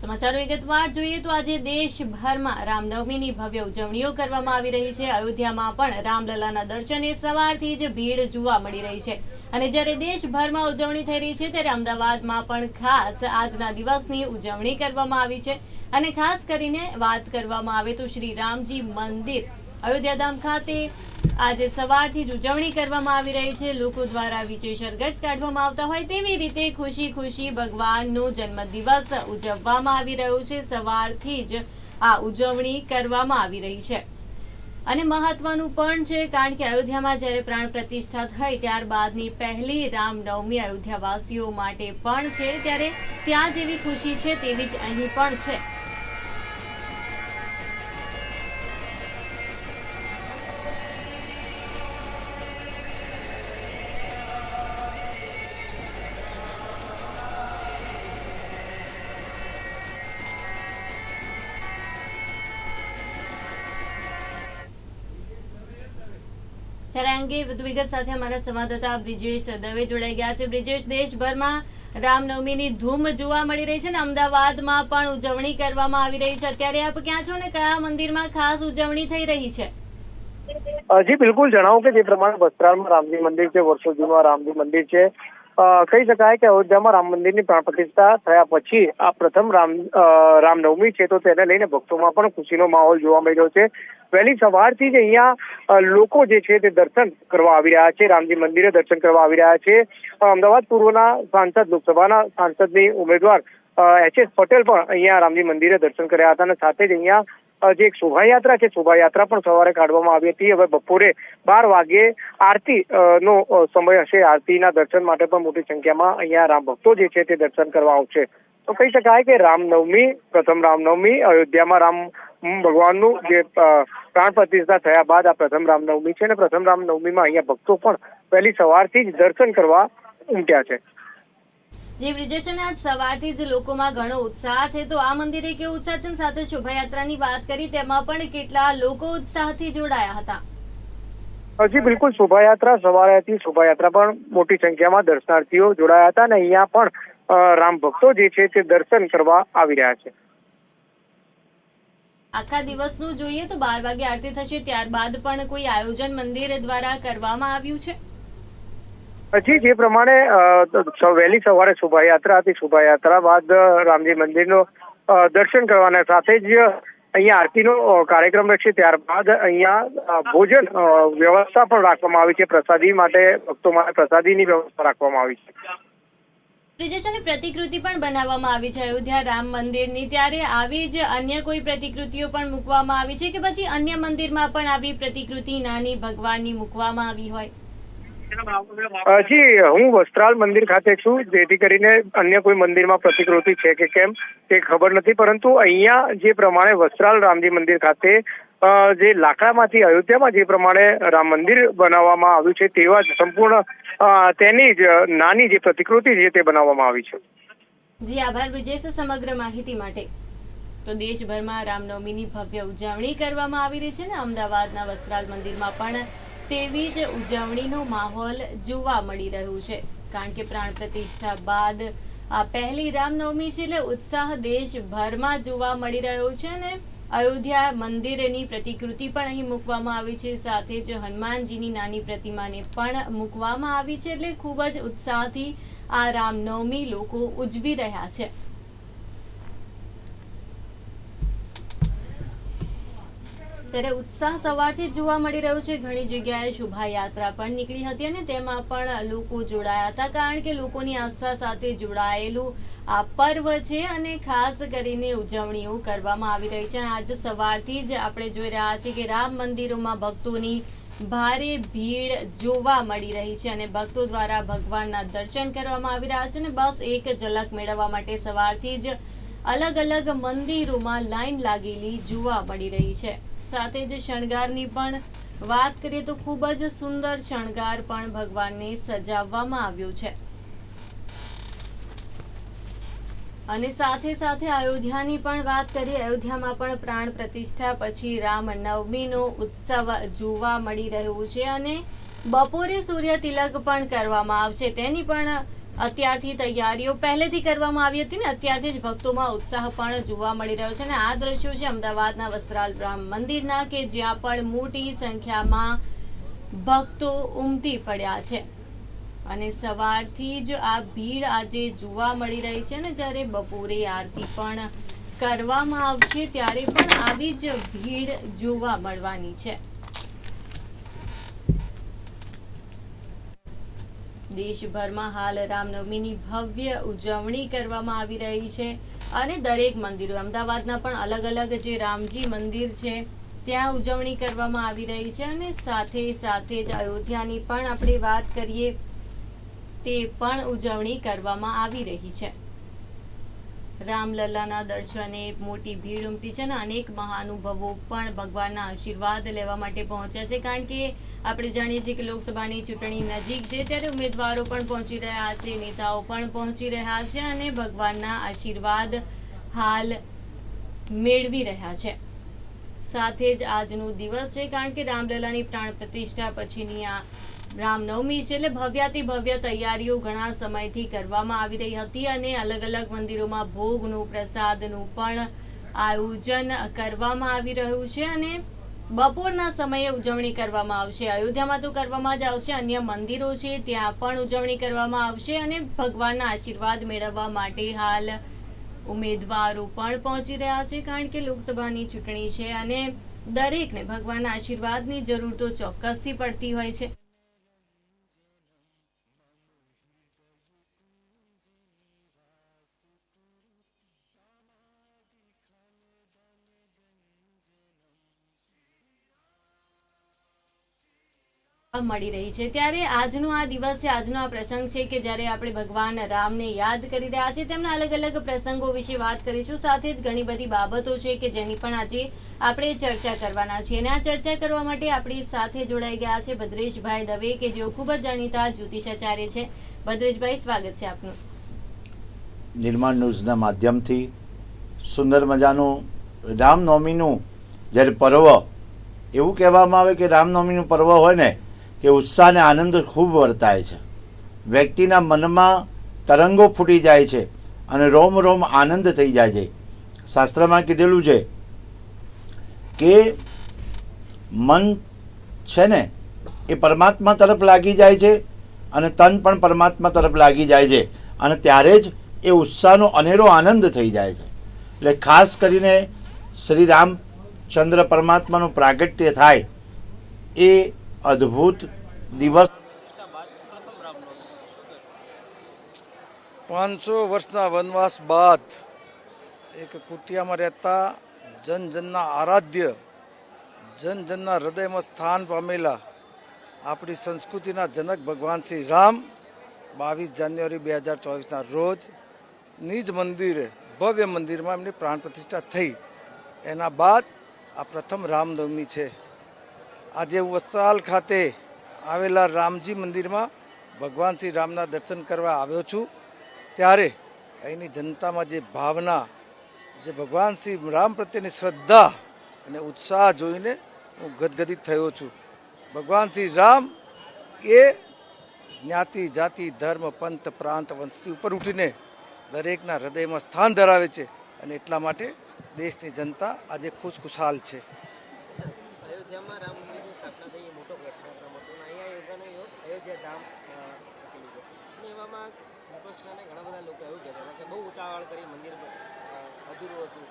સમાચાર વિગતવાર જોઈએ તો આજે દેશભરમાં રામનવમીની ભવ્ય ઉજવણીઓ કરવામાં આવી રહી છે. અયોધ્યામાં પણ રામલલાના દર્શને સવારથી જ ભીડ જોવા મળી રહી છે. અને જ્યારે દેશભરમાં ઉજવણી થઈ રહી છે, ત્યારે અમદાવાદમાં પણ ખાસ આજના દિવસની ઉજવણી કરવામાં આવી છે. અને ખાસ કરીને વાત કરવામાં આવે તો શ્રી રામજી મંદિર. અયોધ્યાધામ ખાતે આજે સવારથી જ ઉજવણી કરવામાં આવી રહી છે. લોકો દ્વારા વિજય સરઘસ કાઢવામાં આવતા હોય તેવી રીતે ખુશી ખુશી ભગવાનનો જન્મદિવસ ઉજવવામાં આવી રહ્યો છે. સવારથી જ આ ઉજવણી કરવામાં આવી રહી છે. અને મહત્વનું પણ છે, કારણ કે અયોધ્યામાં જ્યારે પ્રાણ પ્રતિષ્ઠા થઈ ત્યારબાદની પહેલી રામનવમી અયોધ્યાવાસીઓ માટે પણ છે. ત્યારે ત્યાં જેવી ખુશી છે તેવી જ અહીં પણ છે. ત્યારે અંગે વધુ વિગત સાથે અમારા સંવાદદાતા બ્રિજેશ દવે જોડાઈ ગયા છે. બ્રિજેશ, દેશભરમાં રામનવમીની ધૂમ જોવા મળી રહી છે ને અમદાવાદમાં પણ ઉજવણી કરવામાં આવી રહી છે. અત્યારે આપ ક્યાં છો ને? કયા મંદિરમાં ખાસ ઉજવણી થઈ રહી છે? જી, બિલકુલ જણાવું કે જે પ્રમાણે વસ્ત્રાલમાં રામજી મંદિર છે, વર્ષો જૂનું રામજી મંદિર છે. કહી શકાય કે અયોધ્યામાં રામ મંદિરની પ્રાણ પ્રતિષ્ઠા થયા પછી આ પ્રથમ રામ રામનવમી છે તો તેને લઈને ભક્તોમાં પણ ખુશીનો માહોલ જોવા મળ્યો છે. વહેલી સવારથી જ અહીંયા લોકો જે છે તે દર્શન કરવા આવી રહ્યા છે. રામજી મંદિરે દર્શન કરવા આવી રહ્યા છે. અમદાવાદ પૂર્વના સાંસદ, લોકસભાના સાંસદની ઉમેદવાર એચ એસ પટેલ પણ અહીંયા રામજી મંદિરે દર્શન કર્યા હતા અને સાથે જ અહીંયા જે એક શોભાયાત્રા છે, શોભાયાત્રા પણ સવારે કાઢવામાં આવી હતી. હવે બપોરે બાર વાગે આરતી નો સમય હશે. આરતીના દર્શન માટે પણ મોટી સંખ્યામાં અહીંયા રામ ભક્તો જે છે તે દર્શન કરવા આવશે. તો કહી શકાય કે રામનવમી, પ્રથમ રામનવમી, અયોધ્યામાં રામ ભગવાનનું જે પ્રાણ પ્રતિષ્ઠા થયા બાદ આ પ્રથમ રામનવમી છે અને પ્રથમ રામનવમીમાં અહીંયા ભક્તો પણ પહેલી સવારથી જ દર્શન કરવા ઉમટ્યા છે. જે બ્રિજેશ અને આજ સવારથી જ લોકોમાં ઘણો ઉત્સાહ છે. તો આ મંદિરે કેવો ઉત્સાહ છે સાથે શોભાયાત્રાની વાત કરી તેમાં પણ કેટલા લોકો ઉત્સાહથી જોડાયા હતા? હજી બિલકુલ શોભાયાત્રા સવારે હતી શોભાયાત્રા પણ મોટી સંખ્યામાં દર્શનાર્થીઓ જોડાયા હતા અને અહીંયા પણ રામ ભક્તો જે છે તે દર્શન કરવા આવી રહ્યા છે. આખા દિવસનું જોઈએ તો બાર વાગે આરતી થશે ત્યારબાદ પણ કોઈ આયોજન મંદિર દ્વારા કરવામાં આવ્યું છે? હજી જે પ્રમાણે વહેલી સવારે શોભાયાત્રા હતી. શોભાયાત્રા બાદ રામજી મંદિરનો દર્શન કરવાના સાથે જ અહીંયા આરતીનો કાર્યક્રમ રહેશે. ત્યારબાદ અહીંયા ભોજન વ્યવસ્થા પણ રાખવામાં આવી છે. પ્રસાદી માટે, ભક્તો માટે પ્રસાદીની વ્યવસ્થા રાખવામાં આવી છે. અને પ્રતિકૃતિ પણ બનાવવામાં આવી છે. અયોધ્યા રામ મંદિરની. ત્યારે આવી જ અન્ય કોઈ પ્રતિકૃતિઓ પણ મૂકવામાં આવી છે કે પછી અન્ય મંદિરમાં પણ આવી પ્રતિકૃતિ નાની ભગવાનની મૂકવામાં આવી હોય? હજી હું વસ્ત્રાલ મંદિર ખાતે છું, જેથી કરીને અન્ય કોઈ મંદિરમાં પ્રતિકૃતિ છે કે કેમ તે ખબર નથી, પરંતુ અહીંયા જે પ્રમાણે વસ્ત્રાલ રામજી મંદિર ખાતે જે લાકડામાંથી, અયોધ્યામાં જે પ્રમાણે રામ મંદિર બનાવવામાં આવ્યું છે તેવા જ સંપૂર્ણ તેની જ નાની જે પ્રતિકૃતિ છે તે બનાવવામાં આવી છે. જી, આભાર વિજય સમગ્ર માહિતી માટે. તો દેશભરમાં રામનવમીની ભવ્ય ઉજવણી કરવામાં આવી રહી છે ને, અમદાવાદના વસ્ત્રાલ મંદિરમાં પણ તેવી જ ઉજવણીનો માહોલ જોવા મળી રહ્યું છે. કારણ કે પ્રાણ પ્રતિષ્ઠા બાદ આ પહેલી રામનવમી છે એટલે ઉત્સાહ દેશભરમાં જોવા મળી રહ્યો છે ને અયોધ્યા મંદિરની પ્રતિકૃતિ પણ અહીં મૂકવામાં આવી છે. સાથે જ હનુમાનજીની નાની પ્રતિમાને પણ મૂકવામાં આવી છે એટલે ખૂબ જ ઉત્સાહથી આ રામનવમી લોકો ઉજવી રહ્યા છે. ત્યારે ઉત્સાહ સવારથી જોવા મળી રહ્યો છે. ઘણી જગ્યાએ શોભાયાત્રા પણ નીકળી હતી અને તેમાં પણ લોકો જોડાયા હતા. કારણ કે લોકોની આસ્થા સાથે જોડાયેલું આ પર્વ છે અને ખાસ કરીને ઉજવણીઓ કરવામાં આવી રહી છે. આજે સવારથી જ આપણે જોઈ રહ્યા છીએ કે રામ મંદિરોમાં ભક્તોની ભારે ભીડ જોવા મળી રહી છે અને ભક્તો દ્વારા ભગવાનના દર્શન કરવામાં આવી રહ્યા છે અને બસ એક ઝલક મેળવવા માટે સવારથી જ અલગ અલગ મંદિરોમાં લાઈન લાગેલી જોવા મળી રહી છે. સાથે જ શણગારની પણ વાત કરીએ તો ખૂબ જ સુંદર શણગાર પણ ભગવાનને સજાવવામાં આવ્યો છે. અને સાથે સાથે અયોધ્યાની પણ વાત કરીએ, અયોધ્યામાં પણ પ્રાણ પ્રતિષ્ઠા પછી રામ નવમીનો ઉત્સવ જોવા મળી રહ્યો છે અને બપોરે સૂર્ય તિલક પણ કરવામાં આવશે. તેની પણ અત્યારથી તૈયારીઓ પહેલેથી કરવામાં આવી હતી ને અત્યારથી જ ભક્તોમાં ઉત્સાહ પણ જોવા મળી રહ્યો છે અને આ દ્રશ્યો છે અમદાવાદના વસ્ત્રાલ રામ મંદિરના કે જ્યાં પણ મોટી સંખ્યામાં ભક્તો ઉમટી પડ્યા છે. અને સવારથી જ આ ભીડ આજે જોવા મળી રહી છે ને જ્યારે બપોરે આરતી પણ કરવામાં આવશે ત્યારે પણ આવી જ ભીડ જોવા મળવાની છે. દેશભરમાં હાલ રામનવમીની ભવ્ય ઉજવણી કરવામાં આવી રહી છે અને દરેક મંદિરો, અમદાવાદના પણ અલગ અલગ જે રામજી મંદિર છે, ત્યાં ઉજવણી કરવામાં આવી રહી છે અને સાથે સાથે જ અયોધ્યાની પણ આપણે વાત કરીએ તે પણ ઉજવણી કરવામાં આવી રહી છે. રામલલ્લાના દર્શને મોટી ભીડ ઉમટી છે અને અનેક મહાનુભવો પણ ભગવાનના આશીર્વાદ લેવા માટે પહોંચ્યા છે. કારણ કે આપણે જાણીએ છીએ કે લોકસભાની ચૂંટણી નજીક છે, ત્યારે ઉમેદવારો પણ પહોંચી રહ્યા છે, નેતાઓ પણ પહોંચી રહ્યા છે અને ભગવાનના આશીર્વાદ હાલ મેળવી રહ્યા છે. સાથે જ આજનો દિવસ છે, કારણ કે રામલલ્લાની પ્રાણ પ્રતિષ્ઠા પછીની આ રામનવમી છે એટલે ભવ્યાતિ ભવ્ય તૈયારીઓ ઘણા સમયથી કરવામાં આવી રહી હતી અને અલગ અલગ મંદિરોમાં ભોગનું, પ્રસાદનું પણ આયોજન કરવામાં આવી રહ્યું છે અને બપોરના સમયે ઉજવણી કરવામાં આવશે. અયોધ્યામાં તો કરવામાં જ આવશે. અન્ય મંદિરો છે, ત્યાં પણ ઉજવણી કરવામાં આવશે અને ભગવાનના આશીર્વાદ મેળવવા માટે હાલ ઉમેદવારો પણ પહોંચી રહ્યા છે, કારણ કે લોકસભાની ચૂંટણી છે અને દરેકને ભગવાનના આશીર્વાદની જરૂર તો ચોક્કસથી પડતી હોય છે. મળી રહી છે. ત્યારે આજનો આ દિવસ છે, આજનો આ પ્રસંગ છે કે જ્યારે આપણે ભગવાન રામને યાદ કરી રહ્યા છે તેમના અલગ અલગ પ્રસંગો વિશે વાત કરીશું. સાથે જ ઘણી બધી બાબતો છે કે જેની પણ આજે આપણે ચર્ચા કરવાના છીએ. અને આ ચર્ચા કરવા માટે આપણી સાથે જોડાઈ ગયા છે ભદ્રેશભાઈ દવે, કે જેઓ ખૂબ જ જાણીતા જ્યોતિષાચાર્ય છે. ભદ્રેશભાઈ, સ્વાગત છે આપનું. નિર્માણ ન્યૂઝના માધ્યમથી સુંદર મજાનું રામનવમીનું જ્યારે પર્વ, એવું કહેવામાં આવે કે રામનવમીનું પર્વ હોય ને કે ઉત્સાહ અને આનંદ ખૂબ વર્તાય છે. વ્યક્તિના મનમાં તરંગો ફૂટી જાય છે અને રોમ રોમ આનંદ થઈ જાય છે. શાસ્ત્રમાં કીધેલું છે કે મન છે ને, એ પરમાત્મા તરફ લાગી જાય છે અને તન પણ પરમાત્મા તરફ લાગી જાય છે અને ત્યારે જ એ ઉત્સાહનો અનેરો આનંદ થઈ જાય છે. એટલે ખાસ કરીને શ્રી રામચંદ્ર પરમાત્માનું પ્રાગટ્ય થાય એ અદ્ભુત દિવસ. પાંચસો વર્ષના વનવાસ બાદ એક કુટિયામાં રહેતા જન જનના આરાધ્ય જન જનના હૃદયમાં સ્થાન પામેલા આપણી સંસ્કૃતિના જનક ભગવાન શ્રી રામ બાવીસ જાન્યુઆરી બે હજાર ચોવીસના રોજ નિજ મંદિરે, ભવ્ય મંદિરમાં એમની પ્રાણ પ્રતિષ્ઠા થઈ. એના બાદ આ પ્રથમ રામનવમી છે. આજે વસ્ત્રાલ ખાતે આવેલા રામજી મંદિરમાં ભગવાન શ્રી રામના દર્શન કરવા આવ્યો છું. ત્યારે અહીંની જનતામાં જે ભાવના, જે ભગવાન શ્રી રામ પ્રત્યેની શ્રદ્ધા અને ઉત્સાહ જોઈને હું ગદગદિત થયો છું. ભગવાન શ્રી રામ એ જ્ઞાતિ, જાતિ, ધર્મ, પંથ, પ્રાંત, વંશથી ઉપર ઉઠીને દરેકના હૃદયમાં સ્થાન ધરાવે છે અને એટલા માટે દેશની જનતા આજે ખુશખુશાલ છે અયોધ્યામાં રામ મંદિરની સ્થાપના થઈ એ મોટો ઘટનાક્રમ હતો અને યોજાનો ધામ એવામાં વિપક્ષના ઘણા બધા લોકો એવું કહેતા હતા કે બહુ ઉતાવળ કરી મંદિર અધૂરું હતું.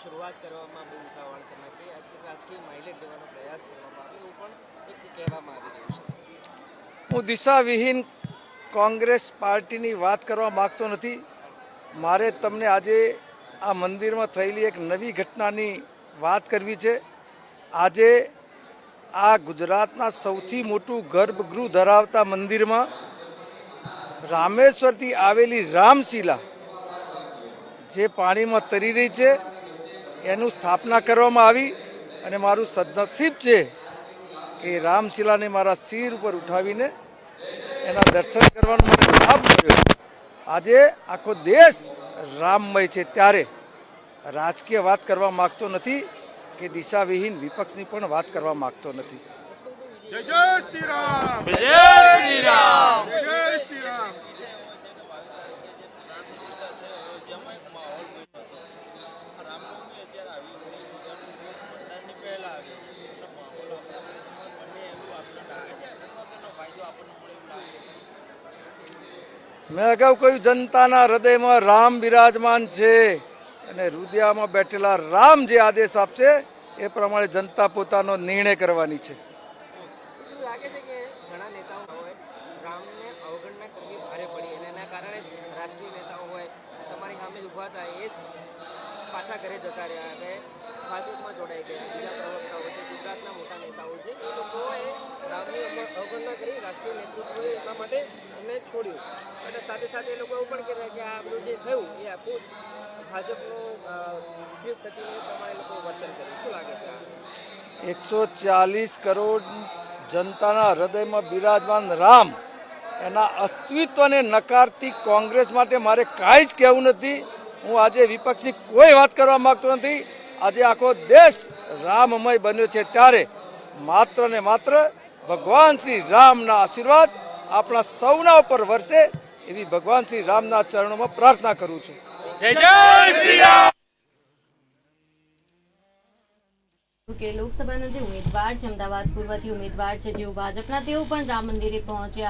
શરૂઆત કરવામાં બહુ ઉતાવળ કરી નાખી. રાજકીય માઇલેજ દેવાનો પ્રયાસ કરવામાં આવ્યો એવું પણ એક કહેવામાં આવી રહ્યું છે. હું દિશાવિહીન કોંગ્રેસ પાર્ટીની વાત કરવા માગતો નથી. મારે તમને આજે આ મંદિરમાં થયેલી એક નવી ઘટનાની વાત કરવી છે. આજે આ ગુજરાતના સૌથી મોટું ગર્ભગૃહ ધરાવતા મંદિરમાં રામેશ્વરથી આવેલી રામશીલા, જે પાણીમાં તરી રહી છે, એનું સ્થાપના કરવામાં આવી અને મારું સદનસીબ છે કે રામશીલાને મારા શિર ઉપર ઉઠાવીને એના દર્શન કરવાનો મને લાભ મળ્યો આજે આખો દેશ રામમય છે. ત્યારે રાજકીય વાત કરવા માગતો નથી. કે દિશાવિહીન વિપક્ષની પણ વાત કરવા માંગતો નથી. મેં અગાઉ કહ્યું જનતાના હૃદયમાં રામ બિરાજમાન છે. અને રુદિયામાં બેઠેલા રામ જે આદેશ આપશે એ પ્રમાણે જનતા પોતાનો નિર્ણય કરવાની છે. રાષ્ટ્રીય નેતાઓ હોય, તમારી સામે ઊભા થાય, એ પાછા ઘરે જતા રહ્યા અને ભાજપમાં જોડાઈ ગયા. બીજા પ્રવક્તાઓ છે, ગુજરાતના મોટા નેતાઓ છે. એ લોકોએ રામની અવગણના કરી, રાષ્ટ્રીય નેતૃત્વએ એટલા માટે એમને છોડ્યું. અને સાથે સાથે એ લોકો એવું પણ કહેતા કે આ બધું જે થયું, એ આખું ભાજપનું સ્ક્રિપ્ટ હતી એ લોકો વર્તન કર્યું. શું લાગે છે એકસો ચાલીસ કરોડ જનતાના હૃદયમાં બિરાજમાન રામ, એના અસ્તિત્વને નકારતી કોંગ્રેસ માટે મારે કાંઈ જ કહેવું નથી. હું આજે વિપક્ષી કોઈ વાત કરવા માંગતો નથી. આજે આખો દેશ રામમય બન્યો છે ત્યારે માત્ર ને માત્ર ભગવાન શ્રી રામના આશીર્વાદ આપણા સૌના ઉપર વરસે એવી ભગવાન શ્રી રામના ચરણોમાં પ્રાર્થના કરું છું. જય શ્રી રામ! કે લોકસભાના જે ઉમેદવાર છે અમદાવાદ પૂર્વથી ઉમેદવાર છે જેઓ ભાજપના તેઓ પણ રામ મંદિરે પહોંચ્યા